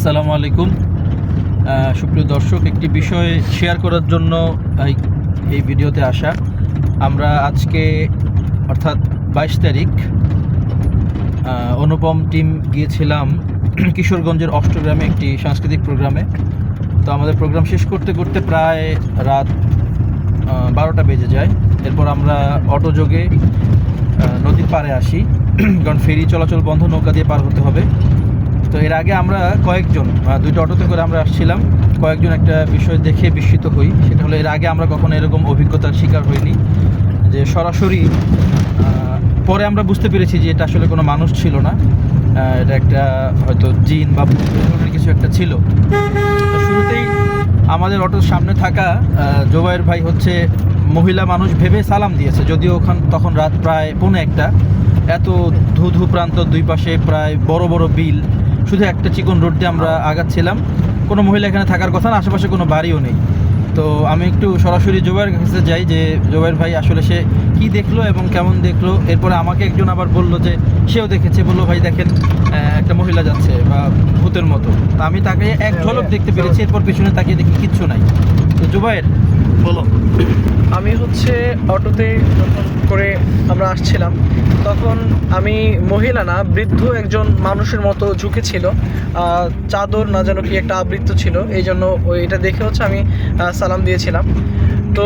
আসসালামু আলাইকুম। সুপ্রিয় দর্শক একটি বিষয় শেয়ার করার জন্য এই ভিডিওতে আসা। আমরা আজকে অর্থাৎ বাইশ তারিখ অনুপম টিম গিয়েছিলাম কিশোরগঞ্জের অষ্টগ্রামে একটি সাংস্কৃতিক প্রোগ্রামে। তো আমাদের প্রোগ্রাম শেষ করতে করতে প্রায় রাত বারোটা বেজে যায়। এরপর আমরা অটোযোগে আহ, নদীর পাড়ে আসি। কারণ ফেরি চলাচল বন্ধ নৌকা দিয়ে পার হতে হবে। তো এর আগে আমরা কয়েকজন দুইটা অটোতে করে আমরা আসছিলাম। কয়েকজন একটা বিষয় দেখে বিস্মিত হই। সেটা হলো এর আগে আমরা কখনো এরকম অভিজ্ঞতার শিকার হইনি, যে সরাসরি পরে আমরা বুঝতে পেরেছি যে এটা আসলে কোনো মানুষ ছিল না। এটা একটা হয়তো জিন বা ধরনের কিছু একটা ছিল। তো শুরুতেই আমাদের অটোর সামনে থাকা জোবাইর ভাই হচ্ছে মহিলা মানুষ ভেবে সালাম দিয়েছে। যদিও ওখান, তখন রাত প্রায় পৌনে একটা। এত ধু ধু প্রান্ত, দুই পাশে প্রায় বড় বড় বিল শুধু একটা চিকন রোড দিয়ে আমরা আগাচ্ছিলাম। কোনো মহিলা এখানে থাকার কথা না, আশেপাশে কোনো বাড়িও নেই। তো আমি একটু সরাসরি জোবাইয়ের কাছে যাই যে জোবাইর ভাই আসলে সে কি দেখল এবং কেমন দেখল? এরপরে আমাকে একজন আবার বলল যে সেও দেখেছে। বলল ভাই দেখেন একটা মহিলা যাচ্ছে বা ভূতের মতো। তা আমি তাকে এক ঝলক দেখতে পেরেছি এরপর পিছনে তাকিয়ে দেখি কিচ্ছু নাই। তো জুবাইর বলো। আমি হচ্ছে অটোতে যখন করে আমরা আসছিলাম তখন আমি মহিলা না বৃদ্ধ একজন মানুষের মতো ঝুঁকেছিল চাদর না যেন কি একটা আবৃত্ত ছিল। এই জন্য ওই এটা দেখে হচ্ছে আমি সালাম দিয়েছিলাম। তো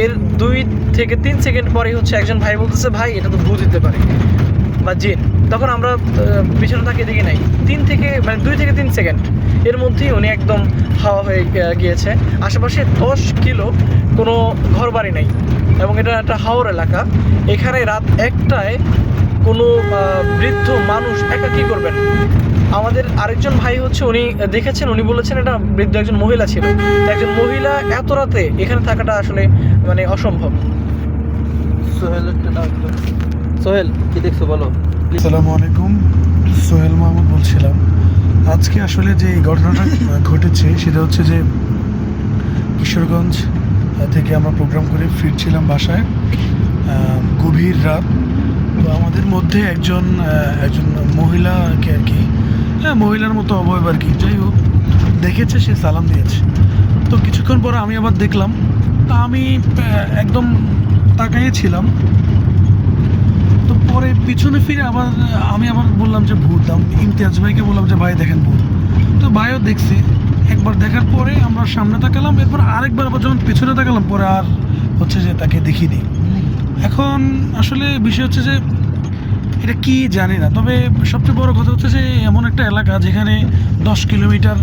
এর দুই থেকে তিন সেকেন্ড পরেই হচ্ছে একজন ভাই বলতেছে, ভাই, এটা তো ভূত দিতে পারে বা জিন। তখন আমরা পিছনে তাকিয়ে দেখি নাই। তিন থেকে মানে দুই থেকে তিন সেকেন্ড এর মধ্যেই উনি একদম হাওয়া হয়ে গিয়েছে। আশেপাশে দশ কিলো কোনো ঘর বাড়ি নাই এবং এটা একটা হাওর এলাকা। এখানে রাত একটায় কোনো বৃদ্ধ মানুষ একা কী করবেন? আমাদের আরেকজন ভাই হচ্ছে উনি দেখেছেন উনি বলেছেন এটা বৃদ্ধ একজন মহিলা ছিল। একজন মহিলা এত রাতে এখানে থাকাটা আসলে মানে অসম্ভব। সোহেল সোহেল কি দেখছ বলো. আসসালামু আলাইকুম সোহেল মাহমুদ বলছিলাম। আজকে আসলে যে এই ঘটনাটা ঘটেছে সেটা হচ্ছে যে কিশোরগঞ্জ থেকে আমরা প্রোগ্রাম করে ফিরছিলাম বাসায় গভীর রাত। তো আমাদের মধ্যে একজন একজন মহিলাকে আর কি হ্যাঁ মহিলার মতো অবয়ব আর কি। যাই হোক দেখেছে সে সালাম দিয়েছে। তো কিছুক্ষণ পরে আমি আবার দেখলাম তা আমি একদম তাকাইয়েছিলাম তো পরে পিছনে ফিরে আবার আমি আবার বললাম যে ভূত ইমতিয়াজ ভাইকে বললাম যে ভাই দেখেন ভূত। তো ভাইও দেখছে। একবার দেখার পরে আমরা সামনে তাকালাম এরপর আরেকবার আবার যখন পিছনে তাকালাম পরে আর হচ্ছে যে তাকে দেখিনি। এখন আসলে বিষয় হচ্ছে যে এটা কি জানি না। তবে সবচেয়ে বড় কথা হচ্ছে যে এমন একটা এলাকা যেখানে দশ কিলোমিটার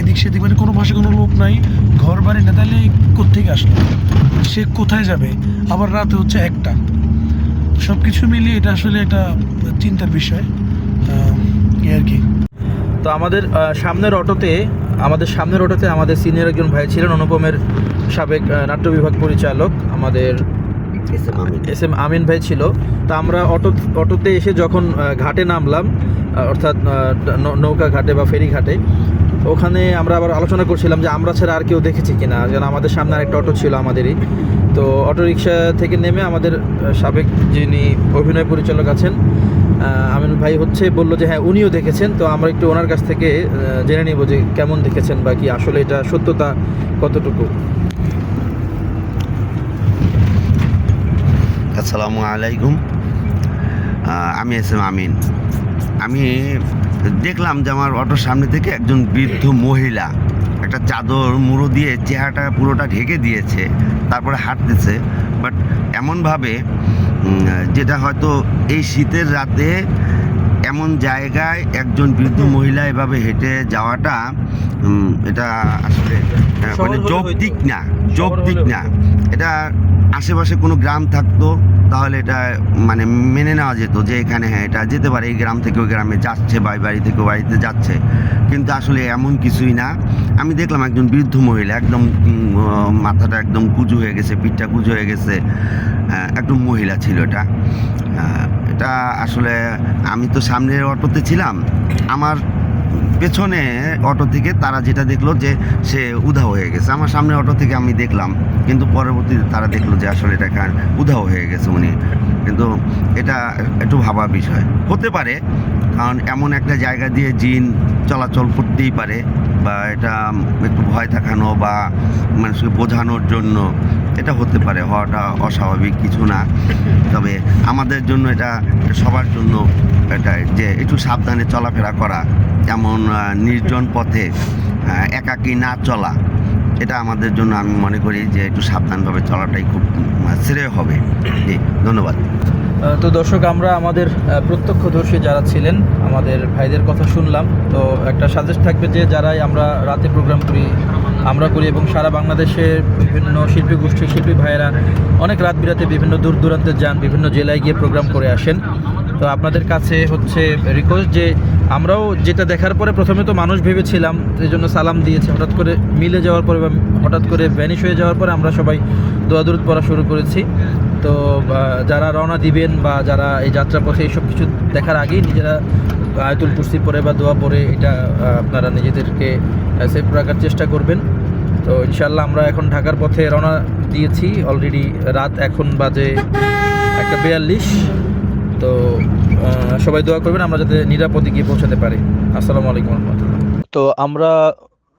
এদিক সেদিক মানে কোনো ভাষায় কোনো লোক নাই ঘর বাড়ি না, তাহলে কোথেকে আসলো? সে কোথায় যাবে? আবার রাতে হচ্ছে একটা। সব কিছু মিলিয়ে এটা আসলে একটা চিন্তার বিষয়। আর কি। তো আমাদের সামনের অটোতে, আমাদের সামনের অটোতে আমাদের সিনিয়র একজন ভাই ছিলেন, অনুপমের সাবেক নাট্য বিভাগ পরিচালক, আমাদের এস এম আমিন ভাই ছিল। তা আমরা অটো, অটোতে এসে যখন ঘাটে নামলাম অর্থাৎ নৌকা ঘাটে বা ফেরি ঘাটে, ওখানে আমরা আবার আলোচনা করছিলাম যে আমরা ছাড়া আর কেউ দেখেছি কিনা, যেন আমাদের সামনে আরেকটা অটো ছিল আমাদেরই। তো অটো রিক্সা থেকে নেমে আমাদের সাবেক যিনি অভিনয় পরিচালক আছেন আমিন ভাই হচ্ছে, বলল যে হ্যাঁ উনিও দেখেছেন, তো আমরা একটু ওনার কাছ থেকে জেনে নিব যে কেমন দেখেছেন বা কি আসলে এটা সত্যতা কতটুকু। আসসালামু আলাইকুম। আমি এস এম আমিন। আমি দেখলাম যে আমার অটোর সামনে থেকে একজন বৃদ্ধ মহিলা একটা চাদর মুড়ো দিয়ে চেহারাটা পুরোটা ঢেকে দিয়েছে, তারপরে হাঁটতেছে। বাট এমনভাবে যেটা হয়তো এই শীতের রাতে এমন জায়গায় একজন বৃদ্ধ মহিলা এভাবে হেঁটে যাওয়াটা এটা আসলে মানে যৌক্তিক না যৌক্তিক না। এটা আশেপাশে কোনো গ্রাম থাকতো তাহলে এটা মানে মেনে নেওয়া যেত যে এখানে হ্যাঁ এটা যেতে পারে এই গ্রাম থেকে ওই গ্রামে যাচ্ছে বা বাড়ি থেকে বাড়িতে যাচ্ছে। কিন্তু আসলে এমন কিছুই না। আমি দেখলাম একজন বৃদ্ধ মহিলা একদম মাথাটা একদম কুজু হয়ে গেছে পিঠটা কুজু হয়ে গেছে। আহ, একদম মহিলা ছিল এটা। এটা আসলে আমি তো সামনের অটোতে ছিলাম। আমার পেছনে অটো থেকে তারা যেটা দেখল যে সে উধাও হয়ে গেছে। আমার সামনে অটো থেকে আমি দেখলাম, কিন্তু পরবর্তীতে তারা দেখল যে আসলে এটা উধাও হয়ে গেছে উনি। কিন্তু এটা একটু ভাবার বিষয়। হতে পারে, কারণ এমন একটা জায়গা দিয়ে জিন চলাচল করতেই পারে, বা এটা একটু ভয় দেখানো বা মানুষকে বোঝানোর জন্য এটা হতে পারে, হওয়াটা অস্বাভাবিক কিছু না। তবে আমাদের জন্য এটা, সবার জন্য এটা যে একটু সাবধানে চলাফেরা করা আহ, নির্জন পথে একাকী না চলা এটা আমাদের জন্য আমি মনে করি যে একটু সাবধানভাবে চলাটাই খুব উম, শ্রেয় হবে। জি ধন্যবাদ। তো দর্শক আমরা আমাদের প্রত্যক্ষদর্শী যারা ছিলেন আমাদের ভাইদের কথা শুনলাম। তো একটা সাজেস্ট থাকবে যে যারাই আমরা রাতে প্রোগ্রাম করি আমরা করি এবং সারা বাংলাদেশে বিভিন্ন শিল্পী গোষ্ঠী শিল্পী ভাইয়েরা অনেক রাত বিরাতে বিভিন্ন দূর দূরান্তে যান বিভিন্ন জেলায় গিয়ে প্রোগ্রাম করে আসেন। তো আপনাদের কাছে হচ্ছে রিকোয়েস্ট যে আমরাও যেটা দেখার পরে প্রথমে তো মানুষ ভেবেছিলাম, এই জন্য সালাম দিয়েছে। হঠাৎ করে মিলে যাওয়ার পরে বা হঠাৎ করে ভ্যানিশ হয়ে যাওয়ার পরে আমরা সবাই দোয়া দূরত পড়া শুরু করেছি। তো যারা রওনা দিবেন বা যারা এই যাত্রাপথে এইসব কিছু দেখার আগেই নিজেরা আয়তুল কুর্সি পরে বা দোয়া পরে এটা আপনারা নিজেদেরকে সেফ রাখার চেষ্টা করবেন। তো ইনশাল্লাহ আমরা এখন ঢাকার পথে রওনা দিয়েছি। অলরেডি রাত এখন বাজে একটা বিয়াল্লিশ। তো সবাই দোয়া করবেন, আমরা যাতে নিরাপদে গিয়ে পৌঁছাতে পারি। আসসালামু আলাইকুম রহমতুল্লাহ। তো আমরা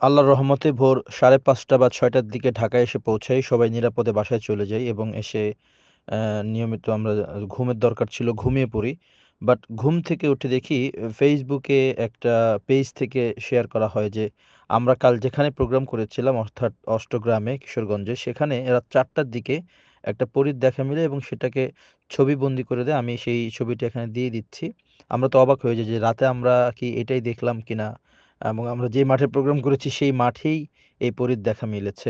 আল্লাহর রহমতে ভোর সাড়ে পাঁচটা বা ছয়টার দিকে ঢাকায় এসে পৌঁছাই, সবাই নিরাপদে বাসায় চলে যাই এবং এসে নিয়মিত আমরা ঘুমের দরকার ছিল, ঘুমিয়ে পড়ি। বাট ঘুম থেকে উঠে দেখি ফেসবুকে একটা পেজ থেকে শেয়ার করা হয় যে, আমরা কাল যেখানে প্রোগ্রাম করেছিলাম অর্থাৎ অষ্টগ্রামে কিশোরগঞ্জে, সেখানে রাত চারটার দিকে একটা পরীর দেখা মিলে এবং সেটাকে ছবি বন্দি করে দেয়। আমি সেই ছবিটি এখানে দিয়ে দিচ্ছি। আমরা তো অবাক হয়ে যাই যে রাতে আমরা কি এটাই দেখলাম কিনা? এবং আমরা যে মাঠে প্রোগ্রাম করেছি সেই মাঠেই এই পরীর দেখা মিলেছে।